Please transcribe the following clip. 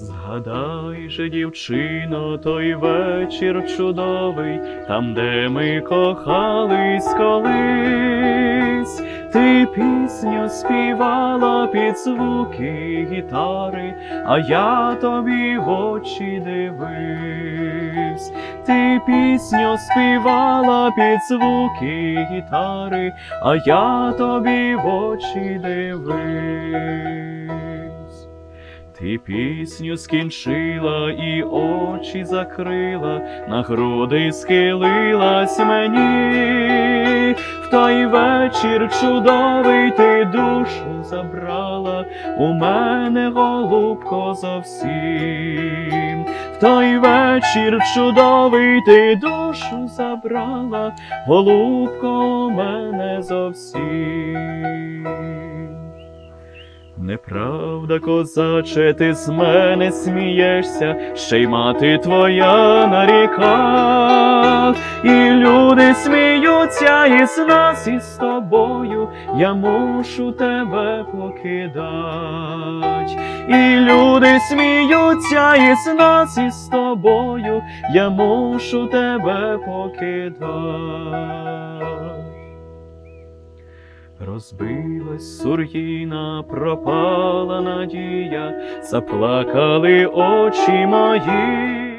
Згадай же, дівчино, той вечір чудовий, там, де ми кохались колись, ти пісню співала під звуки гітари, а я тобі в очі дивився. Ти пісню співала під звуки гітари, а я тобі в очі дивився. Ти пісню скінчила і очі закрила, на груди схилилась мені. В той вечір чудовий ти душу забрала, у мене голубко зовсім. В той вечір чудовий ти душу забрала, голубко у мене зовсім. Неправда, козаче, ти з мене смієшся, ще й мати твоя наріка, і люди сміються із нас і з тобою, я мушу тебе покидать. І люди сміються із нас і з тобою, я мушу тебе покидать. Розбилась сур'їна, пропала надія, заплакали очі мої,